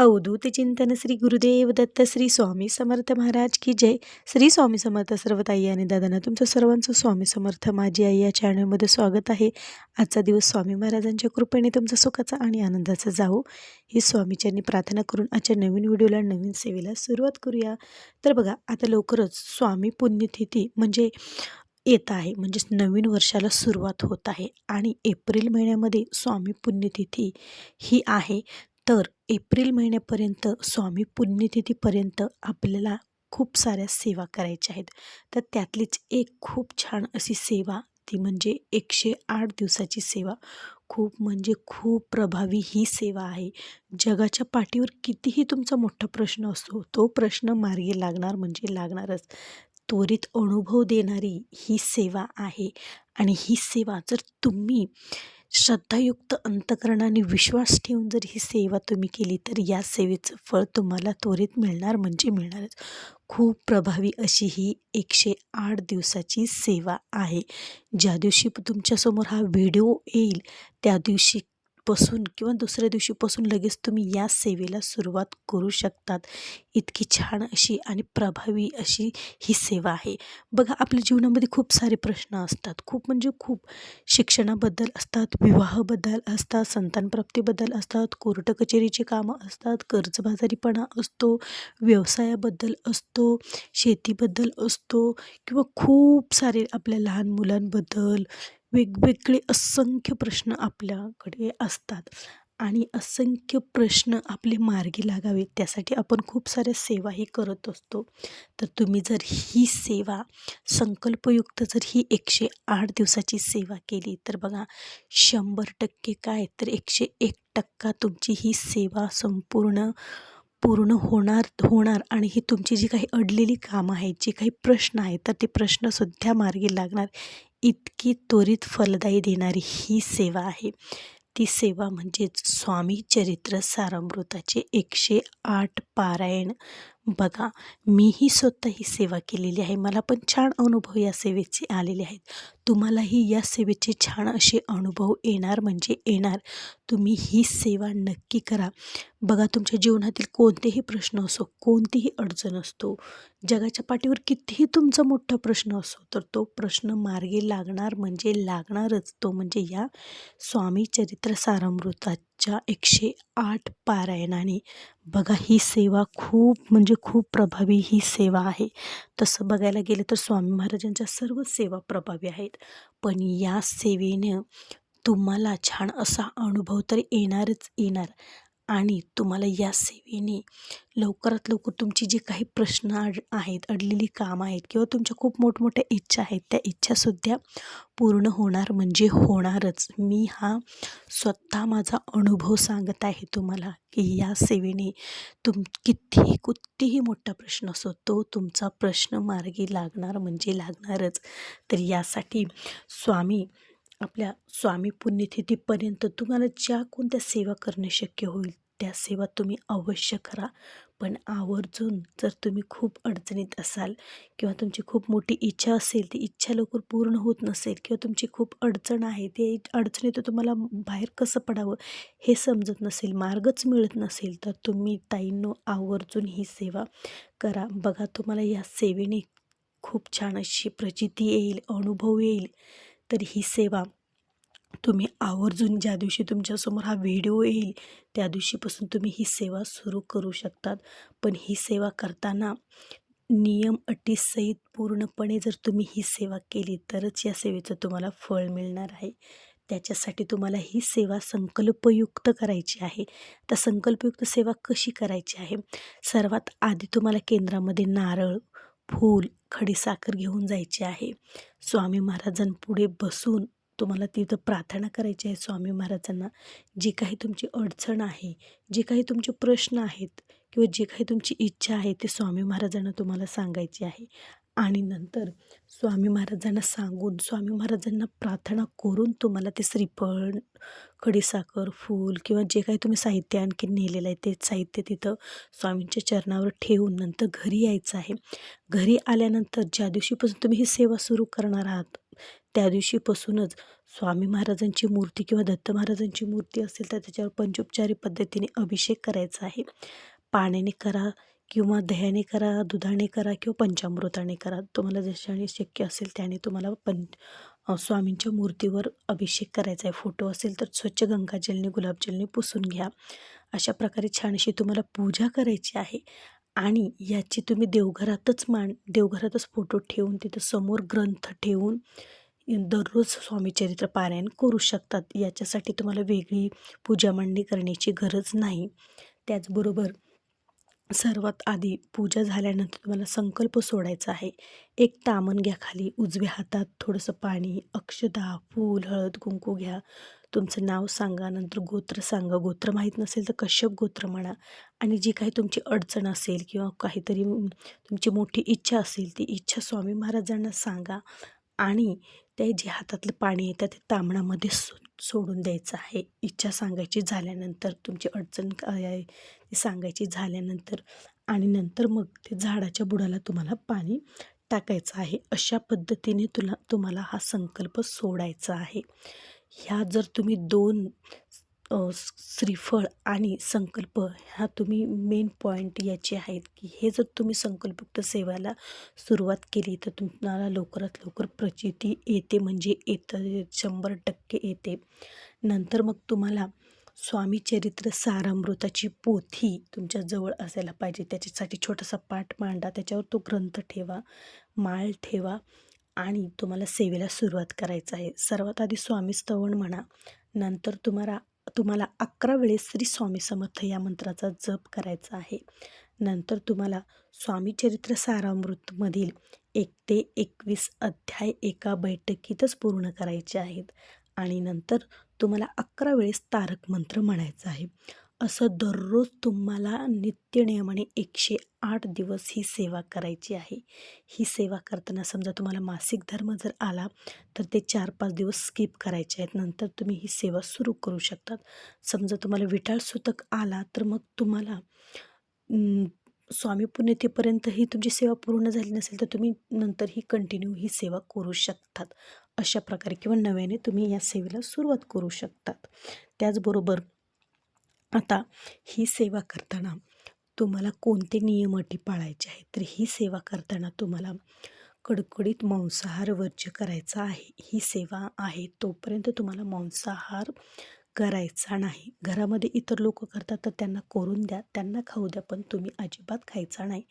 अवधूत चिंतन श्री गुरुदेव दत्त श्री स्वामी समर्थ महाराज की जय. श्री स्वामी समर्थ सर्व ताई आणि दादांना तुमचं सर्वांचं स्वामी समर्थ माझी आई या चॅनलमध्ये स्वागत आहे. आजचा दिवस स्वामी महाराजांच्या कृपेने तुमचा सुखाचा आणि आनंदाचा जावो. ही स्वामीच्यांनी प्रार्थना करून आजच्या नवीन व्हिडिओला नवीन सेवेला सुरुवात करूया. तर बघा आता लवकरच स्वामी पुण्यतिथी म्हणजे येत आहे. म्हणजेच नवीन वर्षाला सुरुवात होत आहे. आणि एप्रिल महिन्यामध्ये स्वामी पुण्यतिथी ही आहे. तर एप्रिल महिन्यापर्यंत स्वामी पुण्यतिथीपर्यंत आपल्याला खूप साऱ्या सेवा करायच्या आहेत. तर त्यातलीच एक खूप छान अशी सेवा ती म्हणजे एकशे आठ दिवसाची सेवा. खूप म्हणजे खूप प्रभावी ही सेवा आहे. जगाच्या पाठीवर कितीही तुमचा मोठा प्रश्न असतो तो प्रश्न मार्गी लागणार म्हणजे लागणारच. त्वरित अनुभव देणारी ही सेवा आहे. आणि ही सेवा जर तुम्ही श्रद्धायुक्त अंतकरणाने विश्वास ठेवून जर ही सेवा तुम्ही केली तर या सेवेचं फळ तुम्हाला त्वरित मिळणार म्हणजे मिळणारच. खूप प्रभावी अशी ही एकशे आठ दिवसाची सेवा आहे. ज्या दिवशी तुमच्यासमोर हा व्हिडिओ येईल त्या दिवशी पासून किंवा दुसऱ्या दिवशीपासून लगेच तुम्ही या सेवेला सुरुवात करू शकतात. इतकी छान अशी आणि प्रभावी अशी ही सेवा आहे. बघा आपल्या जीवनामध्ये खूप सारे प्रश्न असतात. खूप म्हणजे खूप. शिक्षणाबद्दल असतात विवाहाबद्दल असतात संतानप्राप्तीबद्दल असतात कोर्ट कचेरीची कामं असतात कर्जबाजारीपणा असतो व्यवसायाबद्दल असतो शेतीबद्दल असतो किंवा खूप सारे आपल्या लहान मुलांबद्दल वेगवेगळे असंख्य प्रश्न आपल्याकडे असतात. आणि असंख्य प्रश्न आपले मार्गी लागावेत. त्यासाठी आपण खूप साऱ्या सेवाही करत असतो. तर तुम्ही जर ही सेवा संकल्पयुक्त जर ही एकशे आठ दिवसाची सेवा केली तर बघा शंभर टक्के काय? तर एकशे एक टक्का तुमची ही सेवा संपूर्ण पूर्ण होणार होणार आणि ही तुमची जी काही अडलेली कामं आहेत जी काही प्रश्न आहेत तर ते प्रश्नसुद्धा मार्गी लागणार. इतकी त्वरित फलदायी देणारी ही सेवा आहे. ती सेवा म्हणजेच स्वामी चरित्र सारामृताचे एकशे आठ पारायण. बघा मीही स्वतः ही सेवा केलेली आहे. मला पण छान अनुभव या सेवेचे आलेले आहेत. तुम्हालाही या सेवेचे छान असे अनुभव येणार म्हणजे येणार. तुम्ही ही सेवा नक्की करा. बघा तुमच्या जीवनातील कोणतेही प्रश्न असो कोणतीही अडचण असतो जगाच्या पाठीवर कितीही तुमचा मोठा प्रश्न असो तर तो प्रश्न मार्गी लागणार म्हणजे लागणारच. तो म्हणजे या स्वामी चरित्र सारामृतात च्या एकशे आठ पारायणाने. बघा ही सेवा खूप म्हणजे खूप प्रभावी ही सेवा आहे. तसं बघायला गेलं तर स्वामी महाराजांच्या सर्व सेवा प्रभावी आहेत. पण या सेवेनं तुम्हाला छान असा अनुभव तर येणारच येणार. आणि तुम्हाला या सेवेने लवकरात लवकर तुमची जी काही प्रश्न अड आहेत अडलेली कामं आहेत किंवा तुमच्या खूप मोठमोठ्या इच्छा आहेत त्या इच्छासुद्धा पूर्ण होणार म्हणजे होणारच. मी हा स्वतः माझा अनुभव सांगत आहे तुम्हाला की या सेवेने तुम कितीही कुठतीही मोठा प्रश्न असो तो तुमचा प्रश्न मार्गी लागणार म्हणजे लागणारच. तर यासाठी स्वामी आपल्या स्वामी पुण्यतिथीपर्यंत तुम्हाला ज्या कोणत्या सेवा करणे शक्य होईल त्या सेवा तुम्ही अवश्य करा. पण आवर्जून जर तुम्ही खूप अडचणीत असाल किंवा तुमची खूप मोठी इच्छा असेल ती इच्छा लवकर पूर्ण होत नसेल किंवा तुमची खूप अडचण आहे ते अडचणीतून तुम्हाला बाहेर कसं पडावं हे समजत नसेल मार्गच मिळत नसेल तर तुम्ही ताईंनो आवर्जून ही सेवा करा. बघा तुम्हाला या सेवेने खूप छान अशी प्रचिती येईल अनुभव येईल. तर ही सेवा तुम्ही आवर्जून ज्या दिवशी तुमच्यासमोर हा व्हिडिओ येईल त्या दिवशीपासून तुम्ही ही सेवा सुरू करू शकतात. पण ही सेवा करताना नियम अटीसहित पूर्णपणे जर तुम्ही ही सेवा केली तरच या सेवेचं तुम्हाला फळ मिळणार आहे. त्याच्यासाठी तुम्हाला ही सेवा संकल्पयुक्त करायची आहे. तर संकल्पयुक्त सेवा कशी करायची आहे? सर्वात आधी तुम्हाला केंद्रामध्ये नारळ फूल खडीसाखर घेऊन जायची आहे. स्वामी महाराजांपुढे बसून तुम्हाला तिथं प्रार्थना करायची आहे. स्वामी महाराजांना जी काही तुमची अडचण आहे जे काही तुमचे प्रश्न आहेत किंवा जे काही तुमची इच्छा आहे ते स्वामी महाराजांना तुम्हाला सांगायची आहे. आणि नंतर स्वामी महाराजांना सांगून स्वामी महाराजांना प्रार्थना करून तुम्हाला ते श्रीफळ खडीसाखर फूल किंवा जे काही तुम्ही साहित्य आणखी नेलेलं आहे ते साहित्य तिथं स्वामींच्या चरणावर ठेवून नंतर घरी यायचं आहे. घरी आल्यानंतर ज्या दिवशीपासून तुम्ही ही सेवा सुरू करणार आहात त्या दिवशीपासूनच स्वामी महाराजांची मूर्ती किंवा दत्त महाराजांची मूर्ती असेल तर त्याच्यावर पंचोपचारी पद्धतीने अभिषेक करायचा आहे. पाण्याने करा किंवा दह्याने करा दुधाने करा किंवा पंचामृताने करा. तुम्हाला जशाने शक्य असेल त्याने तुम्हाला पं स्वामींच्या मूर्तीवर अभिषेक करायचा आहे. फोटो असेल तर स्वच्छ गंगाजलने गुलाबजलने पुसून घ्या. अशा प्रकारे छान अशी तुम्हाला पूजा करायची आहे आणि याची तुम्ही देवघरातच मान देवघरातच फोटो ठेवून तिथं समोर ग्रंथ ठेवून दररोज स्वामीचरित्र पारायण करू शकतात. याच्यासाठी तुम्हाला वेगळी पूजा मांडणी करण्याची गरज नाही. त्याचबरोबर सर्वात आधी पूजा झाल्यानंतर तुम्हाला संकल्प सोडायचा आहे. एक तामण घ्या खाली उजव्या हातात थोडंसं पाणी अक्षदा फूल हळद कुंकू घ्या. तुमचं नाव सांगा नंतर गोत्र सांगा. गोत्र माहीत नसेल तर कश्यप गोत्र म्हणा. आणि जी काही तुमची अडचण असेल किंवा काहीतरी तुमची मोठी इच्छा असेल ती इच्छा स्वामी महाराजांना सांगा. आणि ते जे हातातलं पाणी येतं ते तामणामध्ये सो सोडून द्यायचं आहे. इच्छा सांगायची झाल्यानंतर तुमची अडचण काय आहे ती सांगायची झाल्यानंतर आणि नंतर मग ते झाडाच्या बुडाला तुम्हाला पाणी टाकायचं आहे. अशा पद्धतीने तुला तुम्हाला हा संकल्प सोडायचा आहे. ह्या जर तुम्ही दोन श्रीफळ आणि संकल्प ह्या तुम्ही मेन पॉईंट याचे आहेत की हे जर तुम्ही संकल्पयुक्त सेवाला सुरुवात केली तर तुम्हाला लवकरात लवकर प्रचिती येते म्हणजे येतं शंभर टक्के येते. नंतर मग तुम्हाला स्वामी चरित्र सारामृताची पोथी तुमच्याजवळ असायला पाहिजे. त्याच्यासाठी छोटासा पाठ मांडा त्याच्यावर तो ग्रंथ ठेवा माळ ठेवा आणि तुम्हाला सेवेला सुरुवात करायचं आहे. सर्वात आधी स्वामी स्तवण म्हणा नंतर तुम्हाला तुम्हाला अकरा वेळेस श्री स्वामी समर्थ या मंत्राचा जप करायचा आहे. नंतर तुम्हाला स्वामी चरित्र सारामृतमधील एक ते एकवीस अध्याय एका बैठकीतच पूर्ण करायचे आहेत. आणि नंतर तुम्हाला अकरा वेळेस तारक मंत्र म्हणायचा आहे. असं दररोज तुम्हाला नित्यनियमाने एकशे आठ दिवस ही सेवा करायची आहे. ही सेवा करताना समजा तुम्हाला मासिक धर्म जर आला तर ते चार पाच दिवस स्किप करायचे आहेत. नंतर तुम्ही ही सेवा सुरू करू शकतात. समजा तुम्हाला विटाळ सुतक आला तर मग तुम्हाला स्वामी पुण्यतेपर्यंत ही तुमची सेवा पूर्ण झाली नसेल तर तुम्ही नंतर ही कंटिन्यू ही सेवा करू शकतात. अशा प्रकारे किंवा नव्याने तुम्ही या सेवेला सुरुवात करू शकतात. त्याचबरोबर आता ही सेवा करताना तुम्हाला कोणते नियम अटी पाळायचे आहेत? तर ही सेवा करताना तुम्हाला कडकडीत मांसाहार वर्ज्य करायचा आहे. ही सेवा आहे तोपर्यंत तुम्हाला मांसाहार करायचा नाही. घरामध्ये इतर लोक करतात तर त्यांना करून द्या. त्यांना खाऊ द्या पण तुम्ही अजिबात खायचा नाही.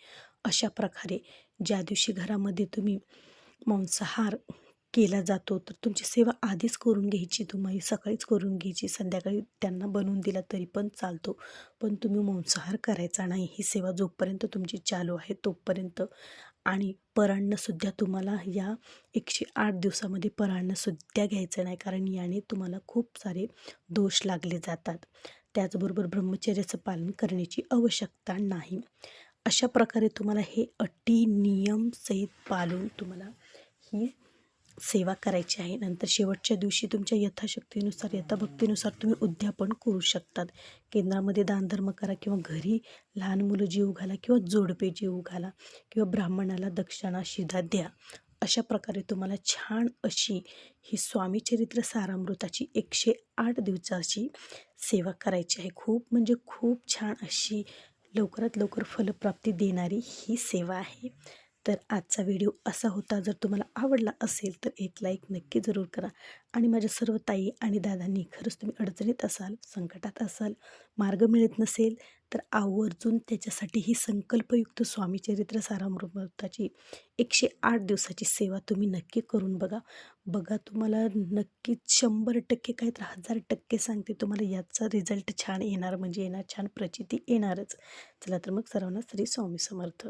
अशा प्रकारे ज्या दिवशी घरामध्ये तुम्ही मांसाहार केला जातो तर तुमची सेवा आधीच करून घ्यायची तुम्ही सकाळीच करून घ्यायची संध्याकाळी त्यांना बनवून दिला तरी पण चालतो. पण तुम्ही मांसाहार करायचा नाही ही सेवा जोपर्यंत तुमची चालू आहे तोपर्यंत. आणि पराण्णसुद्धा तुम्हाला या एकशे आठ दिवसामध्ये पराण्णसुद्धा घ्यायचं नाही कारण याने तुम्हाला खूप सारे दोष लागले जातात. त्याचबरोबर ब्रह्मचर्याचं पालन करण्याची आवश्यकता नाही. अशा प्रकारे तुम्हाला हे अटी नियम सहित पाळून तुम्हाला ही सेवा करायची आहे. नंतर शेवटच्या दिवशी तुमच्या यथाशक्तीनुसार यथाभक्तीनुसार तुम्ही उद्यापन करू शकतात. केंद्रामध्ये दानधर्म करा किंवा घरी लहान मुलं जीव घाला किंवा जोडपे जीव घाला किंवा ब्राह्मणाला दक्षिणा शिधा द्या. अशा प्रकारे तुम्हाला छान अशी ही स्वामीचरित्र सारामृताची एकशे आठ दिवसाची सेवा करायची आहे. खूप म्हणजे खूप छान अशी लवकरात लवकर फलप्राप्ती देणारी ही सेवा आहे. तर आजचा व्हिडिओ असा होता. जर तुम्हाला आवडला असेल तर एक लाईक नक्की जरूर करा. आणि माझ्या सर्व ताई आणि दादांनी खरंच तुम्ही अडचणीत असाल संकटात असाल मार्ग मिळत नसेल तर आवर्जून त्याच्यासाठी ही संकल्पयुक्त स्वामीचरित्र सारामृताची एकशे आठ दिवसाची सेवा तुम्ही नक्की करून बघा. बघा तुम्हाला नक्कीच शंभर टक्के काय तर हजार टक्के सांगते तुम्हाला याचा रिझल्ट छान येणार. म्हणजे येणार छान प्रचिती येणारच. चला तर मग सर्वांना श्री स्वामी समर्थ.